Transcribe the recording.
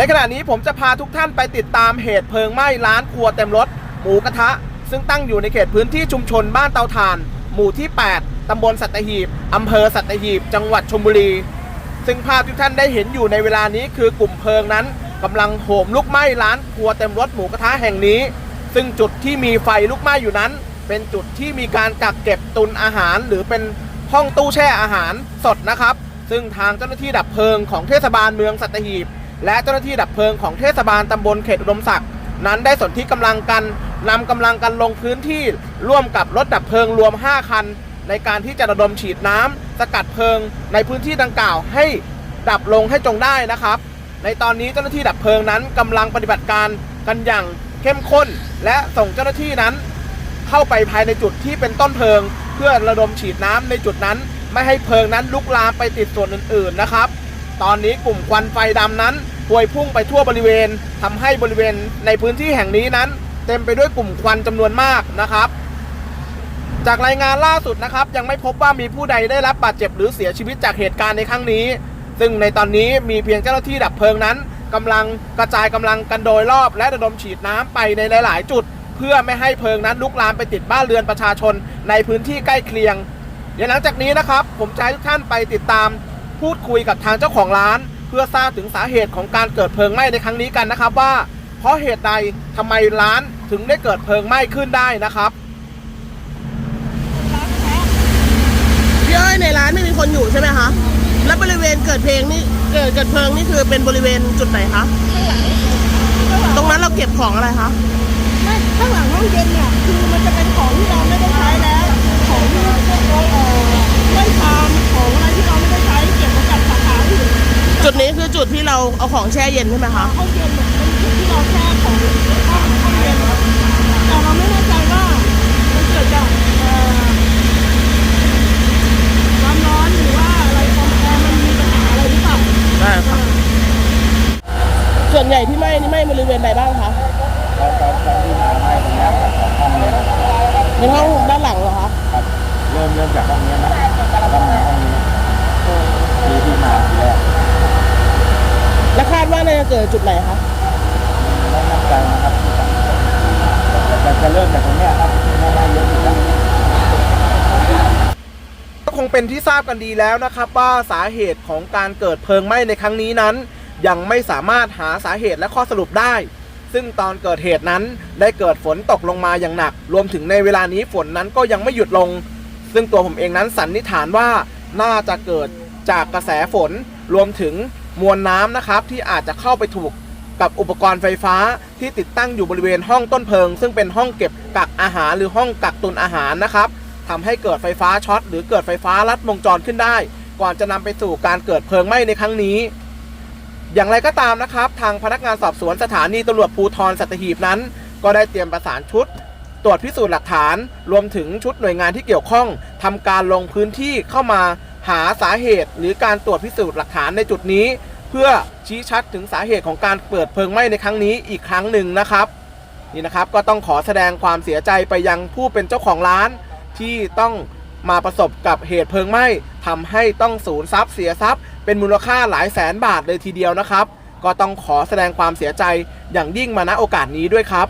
ในขณะนี้ผมจะพาทุกท่านไปติดตามเหตุเพลิงไหม้ร้านครัวเต็มรถหมูกระทะ ซึ่งตั้งอยู่ในเขตพื้นที่ชุมชนบ้านเตาถ่าน หมู่ที่ 8 ตำบลสัตหีบ อำเภอสัตหีบ จังหวัดชลบุรี ซึ่งภาพที่ท่านได้เห็นอยู่ในเวลานี้คือกลุ่มเพลิงนั้นกำลังโหมลุกไหม้ร้านครัวเต็มรถหมูกระทะแห่งนี้ ซึ่งจุดที่มีไฟลุกไหม้อยู่นั้น เป็นจุดที่มีการกักเก็บตุนอาหาร หรือเป็นห้องตู้แช่อาหารสดนะครับ ซึ่งทางเจ้าหน้าที่ดับเพลิงของเทศบาลเมืองสัตหีบ และเจ้าหน้าที่ดับเพลิงของเทศบาลตำบลเขตอุดมศักดิ์นั้นได้สนที่กำลังกันนำกำลังกันลงพื้นที่ร่วมกับรถดับเพลิงรวม 5 คัน ในการที่จะระดมฉีดน้ำสกัดเพลิงในพื้นที่ดังกล่าวให้ดับลงให้จงได้นะครับ ในตอนนี้เจ้าหน้าที่ดับเพลิงนั้นกำลังปฏิบัติการกันอย่างเข้มข้น และส่งเจ้าหน้าที่นั้น เข้าไปภายในจุดที่เป็นต้นเพลิง เพื่อระดมฉีดน้ำในจุดนั้น ไม่ให้เพลิงนั้นลุกลามไปติดส่วนอื่น ๆนะครับ ตอนนี้กลุ่มควันไฟดำนั้นพวยพุ่งไปทั่วบริเวณทำให้บริเวณในพื้นที่แห่งนี้นั้น เต็มไปด้วยกลุ่มควันจำนวนมากนะครับ จากรายงานล่าสุดนะครับ ยังไม่พบว่ามีผู้ใดได้รับบาดเจ็บหรือเสียชีวิตจากเหตุการณ์ในครั้งนี้ ซึ่งในตอนนี้มีเพียงเจ้าหน้าที่ดับเพลิงนั้นกำลังกระจายกำลังกันโดยรอบ และระดมฉีดน้ำไปในหลาย ๆ จุด เพื่อไม่ให้เพลิงนั้นลุกลามไปติดบ้านเรือนประชาชนในพื้นที่ใกล้เคียงเดี๋ยวหลังจากนี้นะครับ ผมจะให้ทุกท่านไปติดตาม พูดคุยกับทางเจ้าของร้าน เพื่อทราบถึงสาเหตุของการเกิดเพลิงไหม้ในครั้งนี้กันนะครับว่า เพราะเหตุใดทำไมร้านถึงได้เกิดเพลิงไหม้ขึ้นได้นะครับพี่อ้อยในร้านไม่มีคนอยู่ใช่ไหมคะแล้วบริเวณเกิดเพลิงนี่เกิดเกิดเพลิงนี่คือเป็นบริเวณจุดไหนคะตรงนั้นเราเก็บของอะไรคะไม่ข้างหลังห้องเย็นเนี่ยคือมันจะเป็นของที่เราไม่ได้ใช้แล้ว ของที่เอ่อไม่ทำของอะไรที่เราไม่ได้ใช้เก็บมาจากสาขาอื่น จุดนี้ คือจุดที่เราเอาของแช่เย็นใช่ไหมคะห้องเย็นเนี่ยเป็นจุดที่เราแช่ของห้องห้องเย็นแต่เราไม่แน่ใจว่ามันเกิดจากเอ่อความร้อนหรือว่าอะไรคอมแอร์มันมีปัญหาอะไรหรือเปล่าได้ค่ะส่วนใหญ่ที่ไหม้นี่ไหม้บริเวณไหนบ้างคะแล้วตอนตอนที่มาไหม้ตรงเนี้ยครับห้องเนี้ยในห้องด้านหลังเหรอคะ ครับ เริ่มเริ่มจากห้องเนี้ยนะแล้วก็มาห้องนี้ที่ที่มาทีแรก แล้ว คาดว่าน่าจะเกิดจุดไหนคะไม่มั่นใจนะครับแต่จะเริ่มจากตรงเนี้ยครับไม่ได้เยอะอยู่แล้วก็คงเป็นที่ทราบกันดีแล้วนะครับว่าสาเหตุของการเกิดเพลิงไหม้ในครั้งนี้นั้น ยังไม่สามารถหาสาเหตุและข้อสรุปได้ ซึ่งตอนเกิดเหตุนั้นได้เกิดฝนตกลงมาอย่างหนัก รวมถึงในเวลานี้ฝนนั้นก็ยังไม่หยุดลง ซึ่งตัวผมเองนั้นสันนิษฐานว่าน่าจะเกิดจากกระแสฝนรวมถึง มวลน้ำนะครับที่อาจจะเข้าไปถูกกับอุปกรณ์ไฟฟ้าที่ติดตั้งอยู่บริเวณห้องต้นเพลิง ซึ่งเป็นห้องเก็บกักอาหารหรือห้องกักตุนอาหารนะครับทำให้เกิดไฟฟ้าช็อตหรือเกิดไฟฟ้าลัดวงจรขึ้นได้ ก่อนจะนำไปสู่การเกิดเพลิงไหม้ในครั้งนี้ อย่างไรก็ตามนะครับ ทางพนักงานสอบสวนสถานีตำรวจภูธรสัตหีบนั้น ก็ได้เตรียมประสานชุด ตรวจพิสูจน์หลักฐาน รวมถึงชุดหน่วยงานที่เกี่ยวข้องทำการลงพื้นที่เข้ามา หาสาเหตุหรือการตรวจพิสูจน์หลักฐานในจุดนี้ เพื่อชี้ชัดถึงสาเหตุของการเปิดเพลิงไหม้ในครั้งนี้อีกครั้งหนึ่งนะครับนี่นะครับก็ต้องขอแสดงความเสียใจไปยังผู้เป็นเจ้าของร้าน ที่ต้องมาประสบกับเหตุเพลิงไหม้ทำให้ต้องสูญทรัพย์เสียทรัพย์ เป็นมูลค่าหลายแสนบาทเลยทีเดียวนะครับ ก็ต้องขอแสดงความเสียใจอย่างยิ่งมาณโอกาสนี้ด้วยครับ